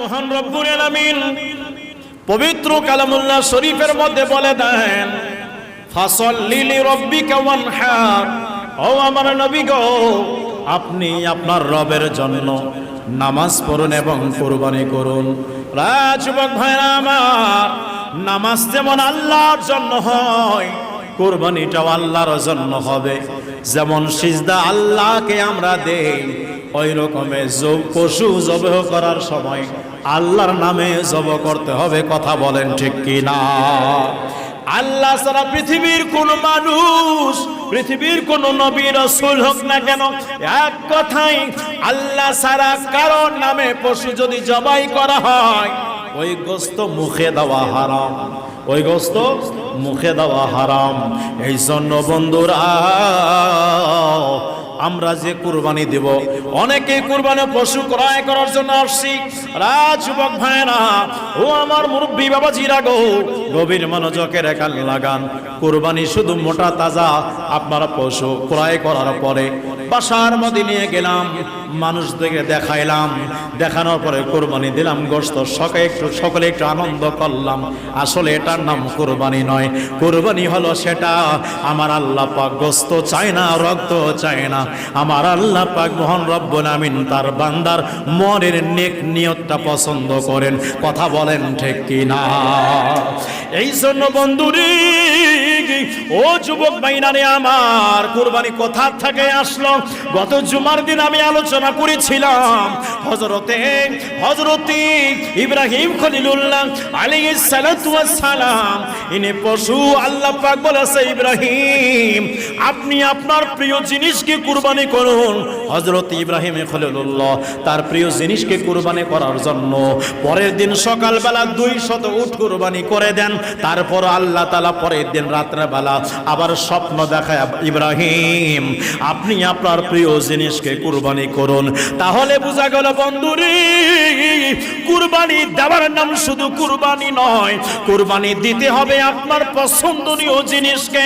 মহান পবিত্র কালামুল্লাহ শরীফের মধ্যে বলে দেন, ফাসাল্লি লিরাব্বিকা ওয়ানহার ও আমার নবী গো, আপনি আপনার রবের জন্য নামাজ পড়ুন এবং কুরবানি করুন। রাজবক ভাইরা আমার, নামাজ যেমন আল্লাহর জন্য হয় কোরবানিটাও আল্লাহর জন্য হবে। যেমন সিজদা আল্লাহকে আমরা দেই, ওই রকমের পশু জবেহ করার সময় আল্লাহর নামে জব করতে হবে, কথা বলেন ঠিক কি না আল্লাহ সারা পৃথিবীর কোন মানুষ, পৃথিবীর কোন নবী, রসুল হোক না কেন, এক কথাই আল্লাহ সারা কারোর নামে পশু যদি জবাই করা হয় ওই গোস্ত মুখে দেওয়া হারাম। ওই গোস্ত মুখে দেওয়া হারাম। এই জন্য বন্ধুরা, আমরা যে কুরবানি দেব, অনেকে কুরবানি পশু ক্রয় করার জন্য আসছি। রাজযুবক ভাইরা ও আমার মুরব্বী বাবাজিরা গো, গভীর মনোযোগের একাল লাগান। কুরবানি শুধু মোটা, তাজা আপনারা পশু ক্রয় করার পরে বাসার মধ্যে নিয়ে গেলাম মানুষদেরকে দেখাইলাম, দেখানোর পরে কোরবানি দিলাম গোস্ত সকালে একটু, সকলে একটু আনন্দ করলাম। আসলে এটার নাম কোরবানি নয়। কোরবানি হলো সেটা, আমার আল্লাহ পাক গোস্ত চায় না, রক্ত চায় না। আমার আল্লাহ পাক মোহন রব্বুল আমিন তার বান্দার মনের নেক নিয়তটা পছন্দ করেন। কথা বলেন ঠিক কি না এই জন্য বন্ধুরি, ও যুবক বাইনারে আমার কুরবানি কোথা থেকে আসলো? গত জুমার দিন আমি আলোচনা করেছিলাম হজরতে হজরতি ইব্রাহিম খলিলুল্লাহ ওয়াস সালাম, ইনি পশু আল্লাহ পাক বলেছে, ইব্রাহিম, আপনি আপনার প্রিয় জিনিসকে কুরবানি করুন। হজরত ইব্রাহিম খলিলুল্লাহ তার প্রিয় জিনিসকে কুরবানি করার জন্য পরের দিন সকালবেলা দুই শত উঠ কুরবানি করে দেন। তারপর আল্লাহ তালা পরের দিন রাত্রেবেলা আবার স্বপ্ন দেখায়, ইব্রাহিম, আপনি আপনার প্রিয় জিনিসকে কুরবানি করুন। তাহলে বোঝা গেল বন্ধুরি, কুরবানি দেওয়ার নাম শুধু কুরবানি নয়। কুরবানি দিতে হবে আপনার পছন্দনীয় জিনিসকে।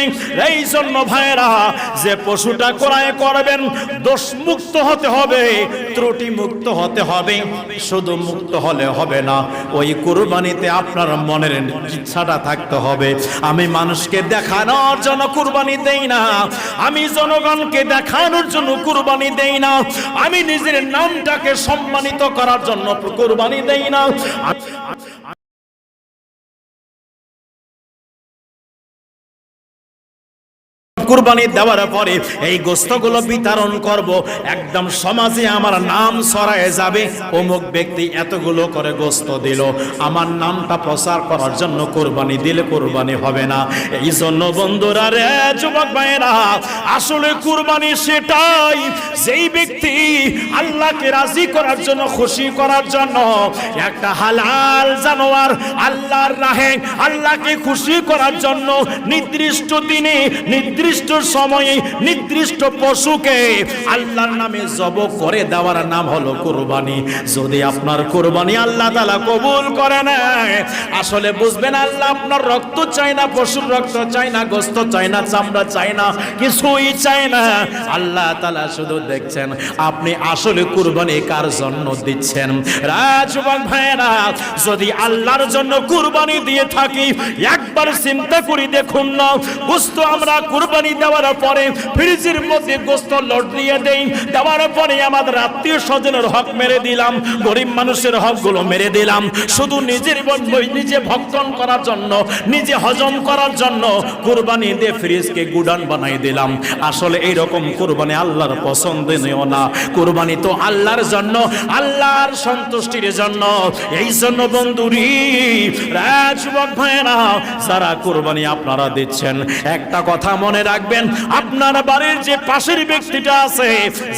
এই জন্য ভাইরা যে পশুটা ক্রয় করবেন দোষ মুক্ত হতে হবে ত্রুটি মুক্ত হতে হবে, শুধু মুক্ত হলে হবে না। ওই কুরবানিতে আপনার মনের ইচ্ছাটা থাকতে হবে। আমি মানুষকে দেখানোর জন্য কুরবানি দেই না। আমি জনগণকে দেখানোর জন্য কুরবানি দেই না। আমি নিজের নামটাকে সম্মানিত করার জন্য কুরবানি দেই না। কুরবানি দেওয়ার পরে এই গোস্তগুলো বিতরণ করব। একদম সমাজে আমার নাম ছড়ায় যাবে। অমুক ব্যক্তি এতগুলো করে গোস্ত দিল। আমার নামটা প্রচার করার জন্য কোরবানি দিলে কোরবানি হবে না। এই জন্য বন্ধুরা রে, যুবক ভাইয়েরা, আসলে কুরবানি সেটাই। যেই ব্যক্তি আল্লাহকে রাজি করার জন্য, খুশি করার জন্য, একটা হালাল জানোয়ার আল্লাহর রাহে আল্লাহকে খুশি করার জন্য নির্দিষ্ট দিনে, নির্দিষ্ট সময়ে নির্দিষ্ট পশুকে আল্লাহর নামে জব করে দেওয়ার নাম হলো কুরবানি। যদি আপনার কুরবানি আল্লাহ তালা কবুল করে নেয়, আসলে বুঝবেন আল্লাহ আপনার রক্ত চাই না, পশুর রক্ত চাই না, গোস্ত চাই না, চামড়া চাই না, কিছুই চাই না। আল্লাহ তালা শুধু দেখছেন, আপনি আসলে কুরবানি কার জন্য দিচ্ছেন? রাজবাগ ভাইরা যদি আল্লাহর জন্য কুরবানি দিয়ে থাকি, একবার চিন্তা করি দেখুন না গোস্ত আমরা কুরবানি দেওয়ার পরে ফ্রিজের মধ্যে গোস্ত লট দিয়ে দেই। দেওয়ার পরে আমাদের আত্মীয় স্বজনের হক মেরে দিলাম, গরিব মানুষের হকগুলো মেরে দিলাম। শুধু নিজের নিজে ভক্ষণ করার জন্য, নিজে হজম করার জন্য কুরবানি দিয়ে ফ্রিজকে গুডান বানাই দিলাম। আসলে এই রকম কুরবানি আল্লাহর পছন্দনীয় না। কুরবানি তো আল্লাহর জন্য, আল্লাহর সন্তুষ্টির জন্য। এই জন্য বন্ধুরি রাজবক ভাইরা যারা কুরবানি আপনারা দিচ্ছেন, একটা কথা মনে রাখবেন। আপনার বাড়ির যে পাশের ব্যক্তিটা আছে,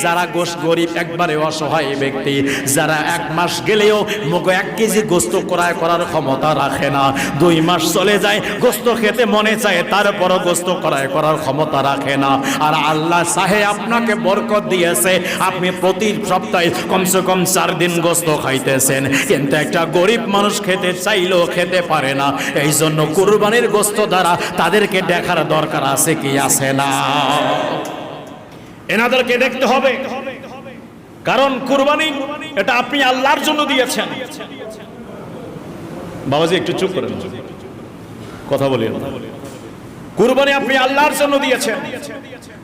যারা গোশ গরিব, একবারে অসহায় ব্যক্তি, যারা এক মাস গেলেও মুখ এক কেজি গোস্ত ক্রয় করার ক্ষমতা রাখে না। দুই মাস চলে যায়, গোস্ত খেতে মনে চায়, তারপরও গোস্ত ক্রয় করার ক্ষমতা রাখে না। আর আল্লাহ সাহে আপনাকে বরকত দিয়েছে, আপনি প্রতি সপ্তাহে কমসে কম চার দিন গোস্ত খাইতেছেন। কিন্তু একটা গরিব মানুষ খেতে চাইলেও খেতে পারে না। এই জন্য কুরবানির গোস্ত দ্বারা তাদেরকে দেখার দরকার আছে কি আছে না। এনাদেরকে দেখতে হবে। কারণ কুরবানি, এটা আপনি আল্লাহর জন্য দিয়েছেন। বাবাজি, একটু চুপ করেন। কথা বলি কুরবানি আপনি আল্লাহর জন্য দিয়েছেন।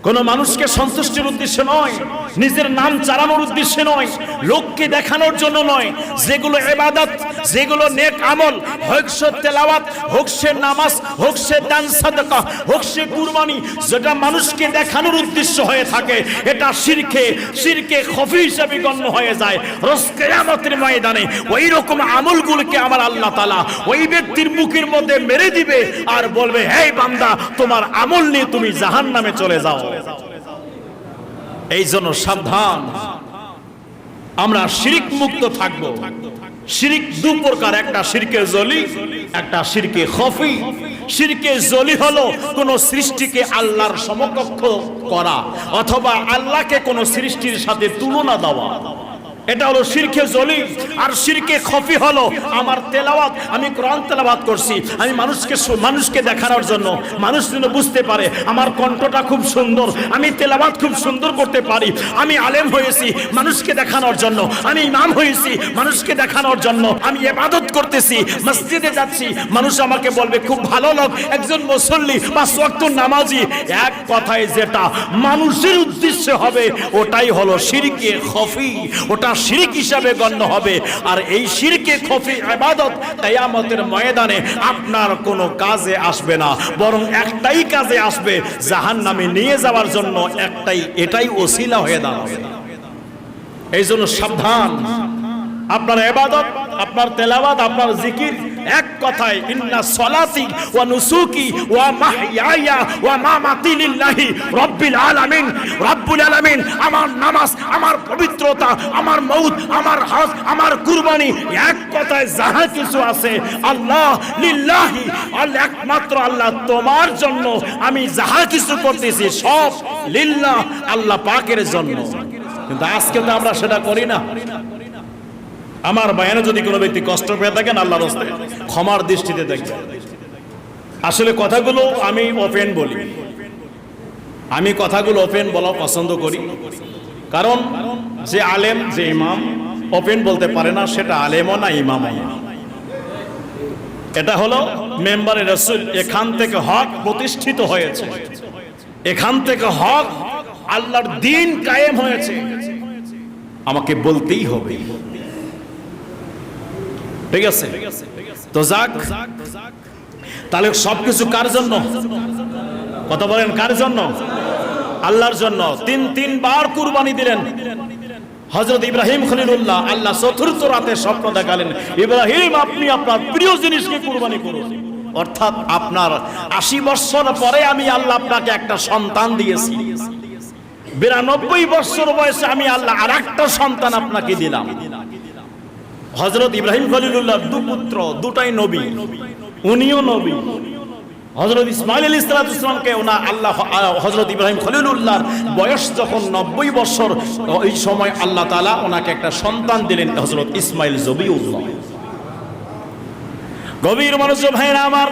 কোন মানুষকে সন্তুষ্টির উদ্দেশ্যে নয়, নিজের নাম চালানোর উদ্দেশ্যে নয়, লোককে দেখানোর জন্য নয়। যেগুলো এবাদত যেগুলো নেক আমল, হোক তেলাওয়াত, হোক নামাজ, হোক সে দান সাদকা, হোক সে কুরবানি, যেটা মানুষকে দেখানোর উদ্দেশ্য হয়ে থাকে, এটা শিরকে শিরকে খফি হিসাবে গণ্য হয়ে যায়। রোজ কেয়ামতের ময়দানে ওই রকম আমলগুলোকে আমার আল্লাহ তালা ওই ব্যক্তির মুখের মধ্যে মেরে দিবে আর বলবে হে বান্দা, তোমার আমল নিয়ে তুমি জাহান নামে চলে যাও। এই জন্য সাবধান। আমরা শিরিক মুক্ত থাকব। শিরিক দু প্রকার, একটা শিরকে জলি, একটা শিরকে খফি। শিরকে জলি হলো কোন সৃষ্টিকে আল্লাহর সমকক্ষ করা অথবা আল্লাহকে কোন সৃষ্টির সাথে তুলনা দেওয়া। এটা হলো শিরকে জলি, আর শিরকে খফি হলো আমার তেলাওয়াত। আমি কোরআন তেলাওয়াত করছি, আমি মানুষকে মানুষকে দেখানোর জন্য। মানুষ যেন বুঝতে পারে, আমার কণ্ঠটা খুব সুন্দর, আমি তেলাওয়াত খুব সুন্দর করতে পারি। আমি আলেম হয়েছি, মানুষকে দেখানোর জন্য। আমি ইমাম হয়েছি, মানুষকে দেখানোর জন্য। আমি ইবাদত করতেছি, মসজিদে যাচ্ছি, মানুষ আমাকে বলবে, খুব ভালো লোক, একজন মুসল্লি বা ওয়াক্ত নামাজি। এক কথায় যেটা মানুষের উদ্দেশ্যে হবে, ওটাই হলো শিরকে খফি, ওটা শিরিক হিসাবে গণ্য হবে। আর এই শিরকে খফি ইবাদত কিয়ামতের ময়দানে আপনার কোনো কাজে আসবে না, বরং একটাই কাজে আসবে, জাহান্নামে নিয়ে যাওয়ার জন্য একটাই, এটাই ওসিলা হয়ে দাঁড়াবে। এই জন্য সাবধান। আপনার এবাদত আপনার তেলাবাদ আপনার জিকির এক কথায়, ইন্না সলাতি ওয়া নুসুকি ওয়া মাহইয়ায়া ওয়া মামাতি লিল্লাহি রাব্বিল আলামিন। রাব্বুল আলামিন, আমার নামাজ, আমার পবিত্রতা, আমার মউত, আমার হজ, আমার কুরবানি, এক কথায় যাহা কিছু আছে, আল্লাহ লিল্লাহি আল্লাহ একমাত্র আল্লাহ, তোমার জন্য আমি যাহা কিছু করতেছি, সব লিল্লাহ, আল্লাহ পাকের জন্য। কিন্তু আজকে তো আমরা সেটা করি না। আমার বায়ানে যদি কোনো ব্যক্তি কষ্ট পেয়ে থাকেন, আল্লাহর রাস্তায় ক্ষমার দৃষ্টিতে দেখবেন। আসলে কথাগুলো আমি ওপেন বলি। আমি কথাগুলো ওপেন বলা পছন্দ করি। কারণ যে আলেম, যে ইমাম ওপেন বলতে পারে না, সেটা আলেমও না, ইমামও না। এটা হলো মেম্বারের রসুল, এখান থেকে হক প্রতিষ্ঠিত হয়েছে। এখান থেকে হক আল্লাহর দিন কায়েম হয়েছে। আমাকে বলতেই হবে। ঠিক আছে? তো যাক, তাহলে সবকিছু কার জন্য? কথা বলেন, কার জন্য? আল্লাহর জন্য। তিন, তিনবার কুরবানি দিলেন। হজরত ইব্রাহিম খলিলুল্লাহ আল্লাহ চতুর্থ রাতে স্বপ্ন দেখালেন, ইব্রাহিম, আপনি আপনার প্রিয় জিনিসকে কুরবানি করুন। অর্থাৎ আপনার আশি বছর পরে আমি আল্লাহ আপনাকে একটা সন্তান দিয়েছি। বিরানব্বই বছর বয়সে আমি আল্লাহ আর একটা সন্তান আপনাকে দিলাম। হজরত ইব্রাহিম খলিলুল্লাহ দু পুত্র, দুটাই নবী, উনিও নবী। হজরত ইসমাইল আলী ইসলামকে ওনা আল্লাহ হজরত ইব্রাহিম খলিলুল্লাহর বয়স যখন নব্বই বছর ওই সময় আল্লাহ তালা ওনাকে একটা সন্তান দিলেন হজরত ইসমাইল জবি জবিউল্লাহ। গভীর মানুষ ভাইরা আমার,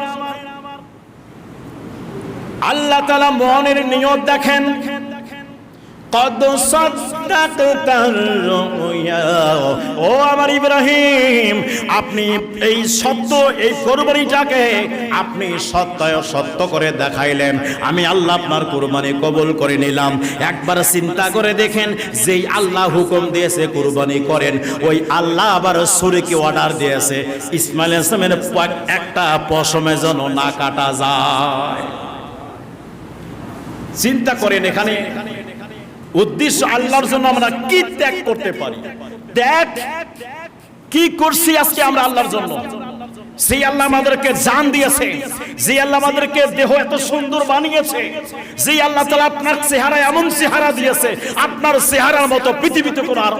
আল্লাহ তালা মনের নিয়ত দেখেন কদ ও আমার ইব্রাহিম, আপনি এই সত্য, এই কোরবানিটাকে আপনি সত্যায় সত্য করে দেখাইলেন। আমি আল্লাহ আপনার কোরবানি কবুল করে নিলাম। একবার চিন্তা করে দেখেন, যেই আল্লাহ হুকুম দিয়েছে কোরবানি করেন, ওই আল্লাহ আবার সুরিকে অর্ডার দিয়েছে। ইসমাইল ইসলামের একটা পশমে যেন না কাটা যায়। চিন্তা করেন এখানে উদ্দেশ্য আল্লাহর জন্য আমরা কি ত্যাগ করতে পারি? ত্যাগ কি করছি আজকে আমরা আল্লাহর জন্য? সেই আল্লাহ আমাদেরকে জান দিয়েছে, যে আল্লাহ আমাদেরকে দেহ এত সুন্দর বানিয়েছে, যে আল্লাহ তালা আপনার চেহারা এমন চেহারা দিয়েছে, আপনার চেহারার মতো পৃথিবীতে কোনো আর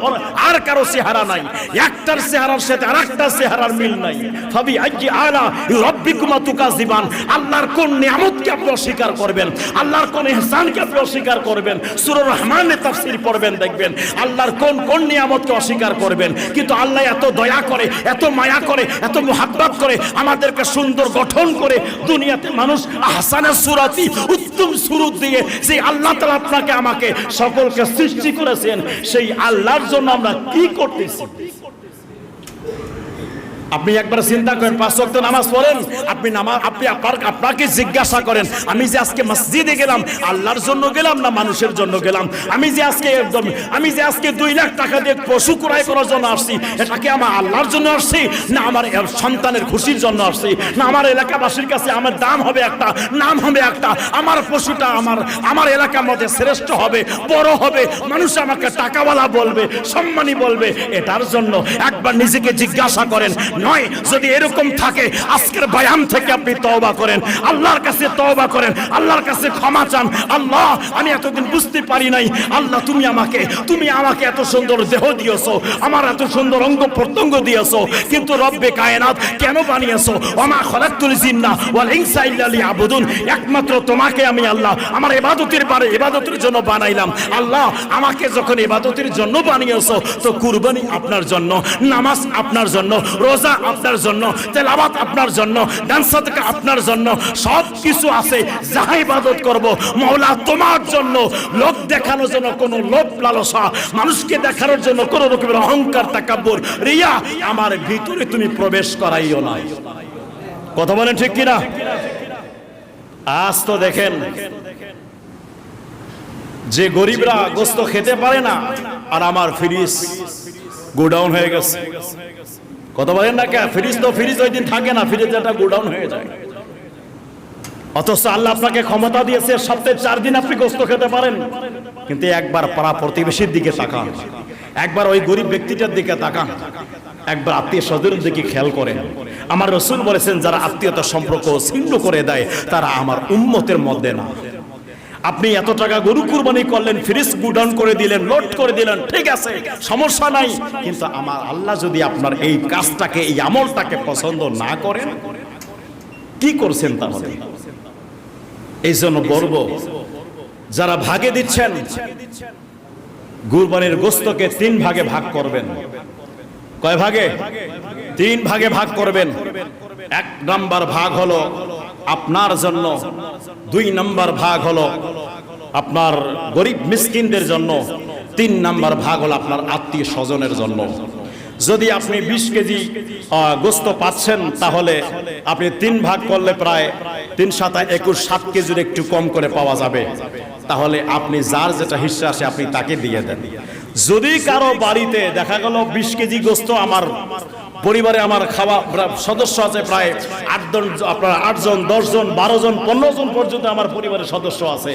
আর কারও চেহারা নাই। একটার চেহারার সাথে আর একটা চেহারার মিল নাই। ভাবি আজ্ঞি আলা রব্বিকুমা তুকাজিবান আল্লাহর কোন নিয়ামতকে আপনি অস্বীকার করবেন? আল্লাহর কোন ইহসানকে আপনি অস্বীকার করবেন? সূরা রহমানে তাফসীর পড়বেন, দেখবেন। আল্লাহর কোন কোন নিয়ামতকে অস্বীকার করবেন? কিন্তু আল্লাহ এত দয়া করে, এত মায়া করে, এত মোহাব্বত করে আমাদেরকে সুন্দর গঠন করে দুনিয়াতে মানুষ আহসানের সুরাতি, উত্তম সুরত দিয়ে সেই আল্লাহ তালা আপনাকে, আমাকে সকলকে সৃষ্টি করেছেন, সেই আল্লাহর জন্য আমরা কি করতেছি? আপনি একবার চিন্তা করেন, পাঁচ ওয়াক্ত নামাজ পড়েন, আপনি নামাজ আপনি আপনার আপনাকে জিজ্ঞাসা করেন, আমি যে আজকে মসজিদে গেলাম, আল্লাহর জন্য গেলাম না মানুষের জন্য গেলাম? আমি যে আজকে একদম আমি যে আজকে দুই লাখ টাকা দিয়ে পশু ক্রয় করার জন্য আসছি এটাকে আমার আল্লাহর জন্য আসছি? না আমার সন্তানের খুশির জন্য আসছি? না আমার এলাকাবাসীর কাছে আমার দাম হবে একটা, নাম হবে একটা, আমার পশুটা আমার আমার এলাকার মধ্যে শ্রেষ্ঠ হবে, বড় হবে, মানুষ আমাকে টাকাওয়ালা বলবে, সম্মানী বলবে, এটার জন্য একবার নিজেকে জিজ্ঞাসা করেন নয়, যদি এরকম থাকে, আজকের বয়ান থেকে আপনি তওবা করেন। আল্লাহর কাছে তওবা করেন, আল্লাহর কাছে ক্ষমা চান। আল্লাহ, আমি এতদিন বুঝতে পারি নাই। আল্লাহ, তুমি আমাকে তুমি আমাকে এত সুন্দর দেহ দিয়েছ, আমার এত সুন্দর অঙ্গ প্রত্যঙ্গ দিয়েছ, কিন্তু রব্বে কায়নাত কেন বানিয়েছো? ওমা খলাকতুল জিন্না ওয়াল ইনসা ইল্লা লিয়াবুদুন। একমাত্র তোমাকে আমি আল্লাহ, আমার ইবাদতের পারে ইবাদতের জন্য বানাইলাম। আল্লাহ, আমাকে যখন ইবাদতের জন্য বানিয়েছো, তো কুরবানি আপনার জন্য, নামাজ আপনার জন্য, রোজা আপনার জন্য, তেলাওয়াত আপনার জন্য দান সাদকা আপনার জন্য, সব কিছু আছে, যাহা ইবাদত করব মওলা তোমার জন্য, লোক দেখানোর জন্য কোনো লোভ লালসা, মানুষকে দেখানোর জন্য কোনো রকমের অহংকার, তাকাব্বুর, রিয়া আমার ভিতরে তুমি প্রবেশ করাইও না কথা বলেন ঠিক কিনা? আজ তো দেখেন, যে গরিবরা গোস্ত খেতে পারে না, আর আমার ফ্রিজ গোডাউন হয়ে গেছে। কথা বলেন না কে? ফ্রিজ তো ফ্রিজ ওই দিন থাকে না ফ্রিজ একটা গোডাউন হয়ে যায়। অথচ আল্লাহ আপনাকে ক্ষমতা দিয়েছে, সপ্তাহে চার দিন আপনি গোস্ত খেতে পারেন। কিন্তু একবার পাড়া প্রতিবেশীর দিকে তাকান। একবার ওই গরিব ব্যক্তিটার দিকে তাকান। একবার আত্মীয় স্বজনের দিকে খেয়াল করেন। আমার রসুল বলেছেন, যারা আত্মীয়তা সম্পর্ক ছিন্ন করে দেয়, তারা আমার উম্মতের মধ্যে না। আপনি এত টাকা গরু কুরবানি করলেন ফ্রিজ গুডাউন করে দিলেন লোড করে দিলেন, ঠিক আছে, সমস্যা নাই। কিন্তু আমার আল্লাহ যদি আপনার এই কাজটাকে, এই আমলটাকে পছন্দ না করেন, কি করছেন তাহলে? এই জন্য বলব, যারা ভাগে দিচ্ছেন, কুরবানির গোস্তকে তিন ভাগে ভাগ করবেন। কয় ভাগে? তিন ভাগে ভাগ করবেন। এক নাম্বার ভাগ হলো আপনার জন্য দুই নাম্বার ভাগ হলো আপনার গরিব মিসকিনদের জন্য তিন নাম্বার ভাগ হলো আপনার আত্মীয় স্বজনের জন্য। যদি আপনি বিশ কেজি আহ, গোস্ত পাচ্ছেন তাহলে আপনি তিন ভাগ করলে প্রায় তিন সাতা একুশ সাত কেজির একটু কম করে পাওয়া যাবে। তাহলে আপনি যার যেটা হিস্সা আসে আপনি তাকে দিয়ে দেন। যদি কারও বাড়িতে দেখা গেল বিশ কেজি গোস্ত আমার পরিবারে আমার খাওয়া সদস্য আছে প্রায় আটজন, আপনার আটজন, দশজন বারো জন পনেরো জন পর্যন্ত আমার পরিবারের সদস্য আছে।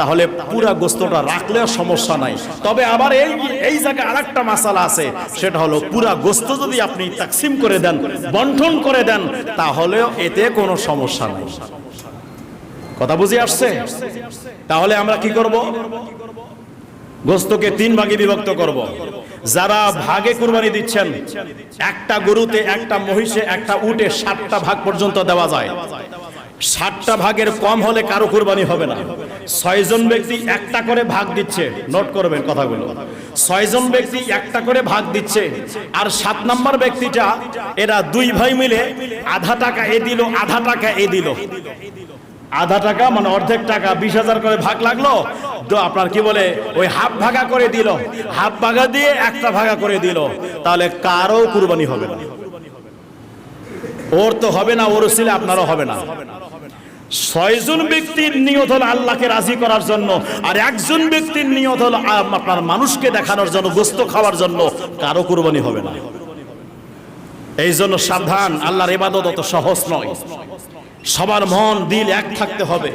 তাহলে পুরা গোস্তটা রাখলেও সমস্যা নাই। তবে আবার এই এই জায়গায় আরেকটা মাসালা আছে, সেটা হলো পুরা গোস্ত যদি আপনি তাকসিম করে দেন, বন্টন করে দেন, তাহলেও এতে কোনো সমস্যা নেই। কথা বুঝে আসছে? তাহলে আমরা কি করব? গোস্তকে তিন ভাগে বিভক্ত করব। যারা ভাগে কুরবানি দিচ্ছেন, একটা গরুতে, একটা মহিষে, একটা উটে সাতটা ভাগ পর্যন্ত দেওয়া যায়। ষাটটা ভাগের কম হলে কারও কুরবানি হবে না। ছয়জন ব্যক্তি একটা করে ভাগ দিচ্ছে, নোট করবেন কথাগুলো। ছয়জন ব্যক্তি একটা করে ভাগ দিচ্ছে, আর সাত নাম্বার ব্যক্তিটা, এরা দুই ভাই মিলে আধা টাকা এ দিল, আধা টাকা এ দিল। আধা টাকা মানে অর্ধেক টাকা, বিশ হাজার করে ভাগ লাগল। তো আপনার কি বলে, ওই হাফ ভাগা করে দিল। হাফ ভাগা দিয়ে একটা ভাগা করে দিল। তাহলে কারও কুরবানি হবে না। ওর তো হবে না, ওর ছিল আপনারও হবে না। ছয়জন ব্যক্তির নিয়ত হলো আল্লাহকে রাজি করার জন্য, আর একজন ব্যক্তির নিয়ত হলো আপনার মানুষকে দেখানোর জন্য, গোস্ত খাওয়ার জন্য কারও কুরবানি হবে না। এই জন্য সাবধান, আল্লাহর ইবাদত অত সহজ নয়। সবার মন, দিল এক থাকতে হবে।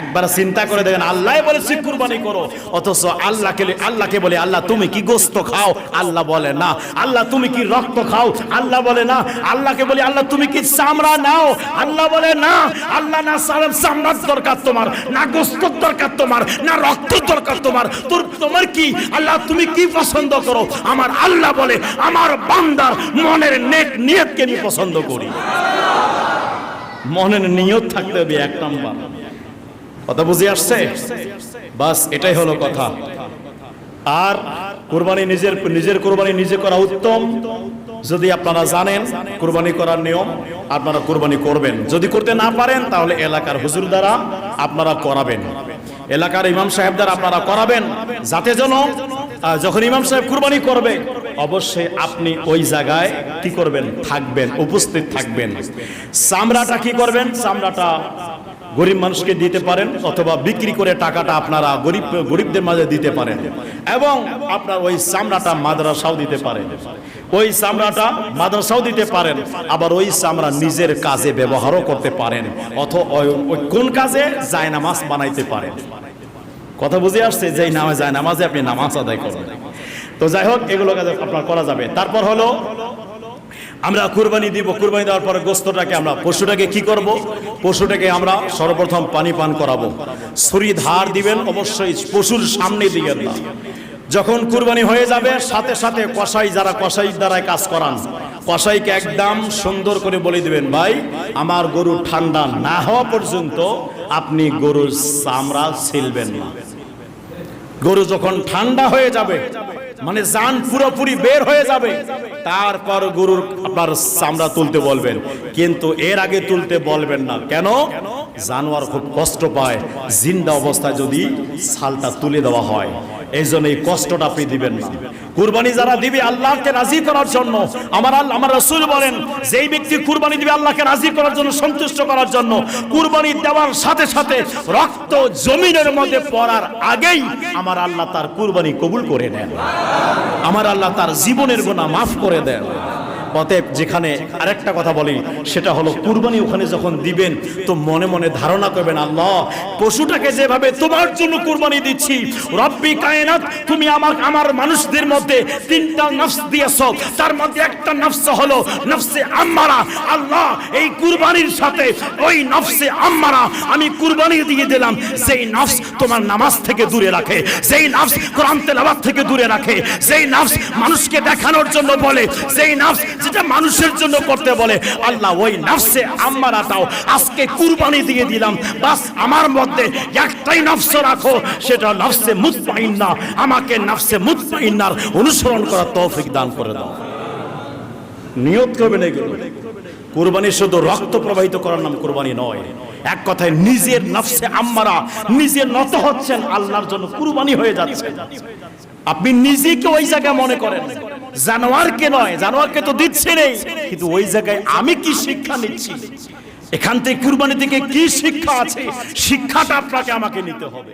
একবার চিন্তা করে দেখেন, আল্লাহ বলেছে কুরবানি করো। অথচ আল্লাহকে আল্লাহকে বলে, আল্লাহ, তুমি কি গোস্ত খাও? আল্লাহ বলে, না। আল্লাহ, তুমি কি রক্ত খাও? আল্লাহ বলে, না। আল্লাহকে বলে, আল্লাহ, তুমি কি চামড়া নাও? আল্লাহ বলে, না। আল্লাহ না চামড়ার দরকার তোমার, না গোস্তর দরকার তোমার, না রক্ত দরকার তোমার। তোর, তোমার কি? আল্লাহ, তুমি কি পছন্দ করো? আমার আল্লাহ বলে, আমার বান্দার মনের নেক নিয়তকে আমি পছন্দ করি। মনের নিয়ত থাকতে হবে এক নাম্বার। কথা বুঝে আসছে? বাস, এটাই হলো কথা। আর কোরবানি নিজের নিজের কোরবানি নিজে করা উত্তম। যদি আপনারা জানেন, কুরবানি করার নিয়ম, আপনারা কুরবানি করবেন। যদি করতে না পারেন, তাহলে এলাকার হুজুর দ্বারা আপনারা করাবেন। এলাকার ইমাম সাহেব দ্বারা আপনারা করাবেন। যাতে যেন যখন ইমাম সাহেব কুরবানি করবে, অবশ্যই আপনি ওই জায়গায় কি করবেন? থাকবেন, উপস্থিত থাকবেন। চামড়াটা কি করবেন? চামড়াটা গরিব মানুষকে দিতে পারেন, অথবা বিক্রি করে টাকাটা আপনারা গরিব, গরিবদের মাঝে দিতে পারেন। এবং আপনার ওই চামড়াটা মাদ্রাসাও দিতে পারেন। ওই চামড়াটা মাদ্রাসাও দিতে পারেন, আবার ওই চামড়া নিজের কাজে ব্যবহারও করতে পারেন অথ ওই- ওই কোন কাজে যায় নামাজ বানাইতে পারেন। কথা বুঝে আসছে যে নামে যায়, নামাজে আপনি নামাজ আদায় করবেন তো যাই হোক, এগুলো আপনার করা যাবে। তারপর হলো, আমরা কুরবানি দিব, কুরবানি দেওয়ার পরে গোস্তটাকে আমরা, পশুটাকে কি করব? পশুটাকে আমরা সর্বপ্রথম পানি পান করাবো। ছুরি ধার দিবেন, অবশ্যই পশুর সামনে দিবেন না। যখন কুরবানি হয়ে যাবে, সাথে সাথে কসাই, যারা কসাই দ্বারাই কাজ করান, কসাইকে একদম সুন্দর করে বলে দিবেন, ভাই, আমার গরু ঠান্ডা না হওয়া পর্যন্ত আপনি গরুর চামড়া ছিলবেন না। গরু যখন ঠান্ডা হয়ে যাবে মানে জান পুরোপুরি বের হয়ে যাবে, তারপর গরুর আপনার চামড়া তুলতে বলবেন। কিন্তু এর আগে তুলতে বলবেন না। কেন? জানোয়ার খুব কষ্ট পায়, জিন্দা অবস্থায় যদি ছালটা তুলে দেওয়া হয়। এই জন্য এই কষ্টটা আপনি দিবেন না। কুরবানি যারা দিবে, আল্লাহকে রাজি করার জন্য, আমার আমার রসুল বলেন, যেই ব্যক্তি কুরবানি দিবে, আল্লাহকে রাজি করার জন্য, সন্তুষ্ট করার জন্য, কুরবানি দেওয়ার সাথে সাথে রক্ত জমিনের মধ্যে পড়ার আগেই আমার আল্লাহ তার কুরবানি কবুল করে নেন। আমার আল্লাহ তার জীবনের গোনা মাফ করে দেন। অতএব যেখানে আরেকটা কথা বলি সেটা হলো কুরবানি ওখানে যখন দিবেন, তো মনে মনে ধারণা করবেন, আল্লাহ, পশুটাকে যেভাবে তোমার জন্য কুরবানি দিচ্ছি, রব্বি কায়নাত, তুমি আমার আমার মানুষদের মধ্যে তিনটা নফস দিয়েছ, তার মধ্যে একটা নফস হলো নফসে আম্মারা। আল্লাহ, এই কুরবানির সাথে ওই নফসে আম্মারা, আমি কুরবানি দিয়ে দিলাম সেই নফস তোমার নামাজ থেকে দূরে রাখে সেই নফস কোরআন তেলাওয়াত থেকে দূরে রাখে সেই নফস মানুষকে দেখানোর জন্য বলে সেই নফস যেটা মানুষের জন্য করতে বলে, আল্লাহ, ওই নফসে আম্মারাটাও আজকে কুরবানি দিয়ে দিলাম। বাস, আমার মধ্যে একটাই নফস রাখো, সেটা নফসে মুতমাইন্না আমাকে নফসে মুতমাইন্নার অনুসরণ করার তৌফিক দান করে দাও। নিয়ত করবেন এগুলো। কুরবানি শুধু রক্ত প্রবাহিত করার নাম কুরবানি নয়। এক কথায়, নিজের নফসে আম্মারা নিজে নত হচ্ছেন, আল্লাহর জন্য কুরবানি হয়ে যাচ্ছে। আপনি নিজেকে ওই জায়গায় মনে করেন। জানোয়ারকে নয়, জানোয়ারকে তো দিচ্ছে নেই কিন্তু ওই জায়গায় আমি কি শিক্ষা নিচ্ছি? এখান থেকে কুরবানি থেকে কি শিক্ষা আছে? শিক্ষাটা আপনাকে আমাকে নিতে হবে।